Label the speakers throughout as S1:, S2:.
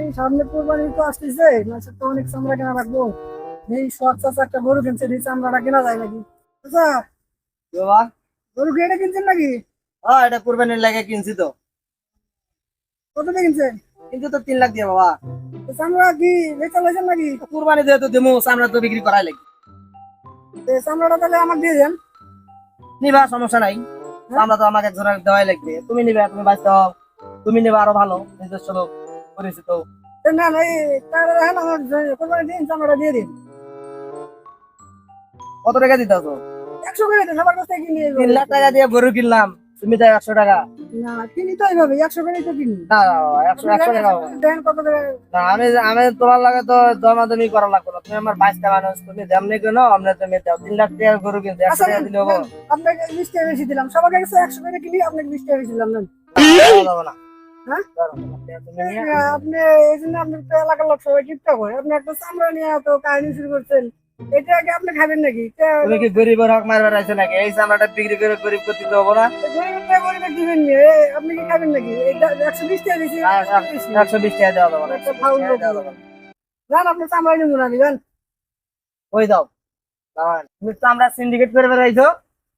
S1: এই সামনে কোরবানি তো আসতেছে মাসে তো অনেক চামড়া কেনা রাখব এই সব চাষা একটা গরু কিনছে এই চামড়াটা কেনা যায় নাকি? আচ্ছা
S2: বাবা
S1: গরু কি এটা কিনছেন নাকি?
S2: হ্যাঁ এটা কুরবানির লাগে কিনছি তো।
S1: কত দিয়ে কিনছেন?
S2: কিন্তু তো তিন লাখ দিয়ে বাবা।
S1: চামড়া কি বেচা লাইছেন নাকি?
S2: কুরবানি দিয়ে তো দেবো আমরা তো বিক্রি করাই লাগি।
S1: চামড়াটা তাহলে আমাকে দিয়ে দেন।
S2: নিবা সমস্যা নাই। আমরা তো আমাকে জোড়া দেওয়াই লাগবে। তুমি নিবে তুমি বাঁচতে হও তুমি নিবে আরও ভালো নিজস্ব লোক। পরিচিত
S1: তো। না না এই তাহলে দেখেন আমার কোরবানি দিন চামড়াটা দিয়ে দিন।
S2: কত টাকা দিতে তো
S1: একশো সবার কাছ থেকে কিনি
S2: তিন লাখ টাকা দিয়ে গরু কিনলাম তুমি তো একশো টাকা?
S1: না কিনি তো এইভাবে একশো করে তো কিনি।
S2: না একশো একশো টাকা
S1: দেন কত
S2: না আমি আমি তোমার লাগে তো দমাদমি করা লাগবে না। তুমি আমার বাইশটা মানুষ তুমি যেমনি কেন? আমরা তুমি দাও। তিন লাখ টাকা গরু কিনতে একশো
S1: আচ্ছা,
S2: টাকা দিলে হব।
S1: আপনাকে বিশ টাকা বেশি দিলাম। সবার কাছে একশো করে কিনি আপনাকে বিশ টাকা বেশি দিলাম না। হ্যাঁ? আপনি এই জন্য আপনার তো এলাকার লোক সবাই টিপটা করে। আপনি একটা চামড়া নিয়ে এত কাহিনী শুরু করছেন। এটা কি আপনি খাবেন নাকি?
S2: তুমি কি গরিবের হক মারবার আছে নাকি? এই চামড়াটা বিক্রি করে গরিব করতে দেবো না?
S1: গরিবের টাকা দিবেন নি? এ, আপনি কি খাবেন নাকি? এটা একশো বিশ টাকা দিয়েছি
S2: আর এক- একশো বিশ টাকা দেওয়া যাবে না।
S1: একটা ফাউল লোক
S2: দেওয়া যাবে না।
S1: যান আপনি চামড়া নিবো না নিবেন
S2: ওই দাও। দাঁড়ান। আমরা সিন্ডিকেট করে বেড়াইছো?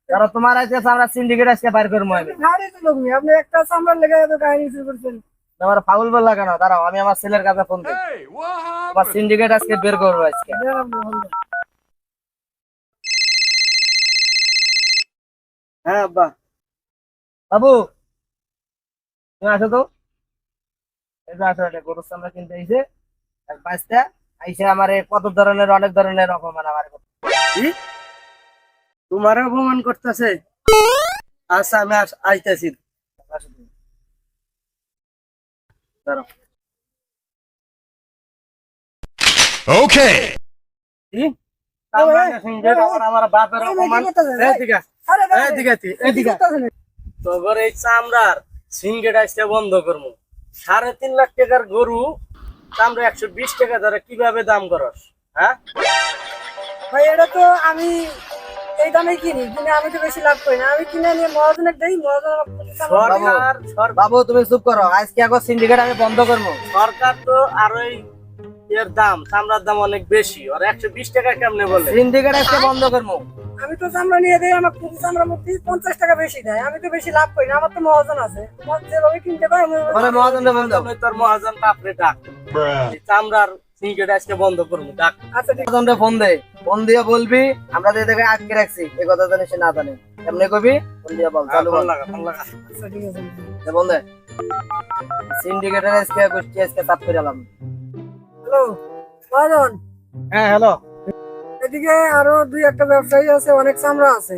S2: ধরো তোমার আজকে আমরা সিন্ডিকেট আজকে বাইর করব আমি।
S1: আপনি একটা চামড়ার লেগে এত কাহিনী শুরু করছেন।
S2: তোমার ফাউল বললা কেন দাঁড়াও আমি আমার ছেলের কাছে ফোন দিই তোমার সিন্ডিকেট আজকে বের করব আজকে। হ্যাঁ আব্বা। বাবু তুমি আসো তো। এই যে আসো এটা গরুর সামনে কিনতে আইছে। এক পাঁচটা আইসে আমার কত ধরনের অনেক ধরনের অপমান আমার
S3: তোমার অপমান করতেছে। আচ্ছা আমি আইতাছি.
S2: আমরা বাপের অপমান।
S3: এদিকে এদিকে এদিকে তোর এই চামড়ার সিঙ্গেট আসতে বন্ধ করব সাড়ে তিন লাখ টাকার গরু চামড়া একশো বিশ টাকা ধরে কীভাবে দাম করস? হ্যাঁ?
S1: ভাই এটা তো আমি এই দামে কিনি কিনে আমি তো বেশি লাভ করি না। আমি কিনে নিয়ে মহাজনের দেই মহাজন দেয়।
S3: সরকার
S2: বাবু তুমি চুপ করো। আজকে এখন সিন্ডিকেট আমি বন্ধ করব।
S3: সরকার তো আরও এর দাম চামড়ার দাম অনেক বেশি। আর একশো বিশ টাকা কেমনে বলে?
S2: সিন্ডিকেট আজকে বন্ধ করব।
S1: আমি তো চামড়া নিয়ে দেই আমার পঁচিশ চামড়া মধ্যে পঞ্চাশ টাকা বেশি দেয়। আমি তো বেশি লাভ করি না আমার তো মহাজন আছে। যেভাবে কিনতে
S2: ওরে মহাজন
S3: তোর মহাজন বাপরে ডাক। চামড়ার সিঙ্গেট আজকে বন্ধ করব ডাক।
S1: আচ্ছা
S2: ফোন দে। ফোন দিয়ে বলবি আমরা দেখে আটকে রাখছি এই কথা জানি সে না জানে। এমনি কবি? ফোন দিয়ে বল চালু বল।
S3: লাগা ফোন লাগা।
S1: আচ্ছা ঠিক আছে।
S2: দে ফোন দে সিন্ডিকেটের আজকে গোষ্ঠী আজকে চাপ করে এলাম।
S1: হ্যালো
S3: হ্যাঁ হ্যালো।
S1: এদিকে আরও দুই একটা ব্যবসায়ী আছে অনেক চামড়া আছে।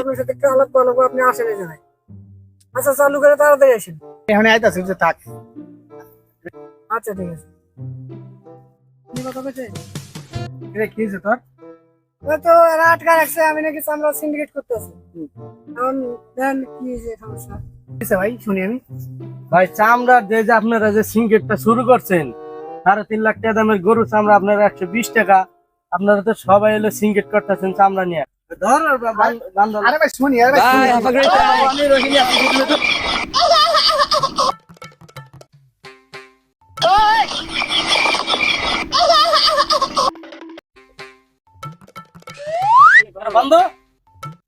S1: আপনার সাথে একটু আলাপ করব আপনি আসেন এই জায়গায়। আচ্ছা চালু করে তাড়াতাড়ি আসেন।
S3: এখানে আইতাছি যে থাক।
S1: আচ্ছা ঠিক আছে। কি কথা বলছে
S3: এটা কি হয়েছে তোর?
S1: তো এরা আটকা রাখছে আমি নাকি চামড়া সিন্ডিকেট করতেছি। এখন দেন কি যে সমস্যা।
S3: ভাই শুনি আমি। ভাই চামড়ার যে যে আপনারা যে সিঙ্গেটটা শুরু করছেন সাড়ে তিন লাখ টাকা দামের গরু চামড়া আপনারা একশো বিশ টাকা আপনারা তো সবাই এলো সিঙ্গেট করতেছেন চামড়া নিয়ে। ধর আর
S1: ভাই শুনি আরে
S2: ভাই,
S3: আমি রোহিণী, আপনি বন্ধ?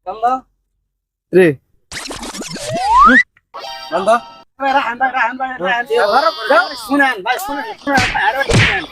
S3: বন্ধ?
S2: রে।
S3: বন্ধ? শুনেন ভাই শুনেন শুনেন ভাই, আরও শুনেন।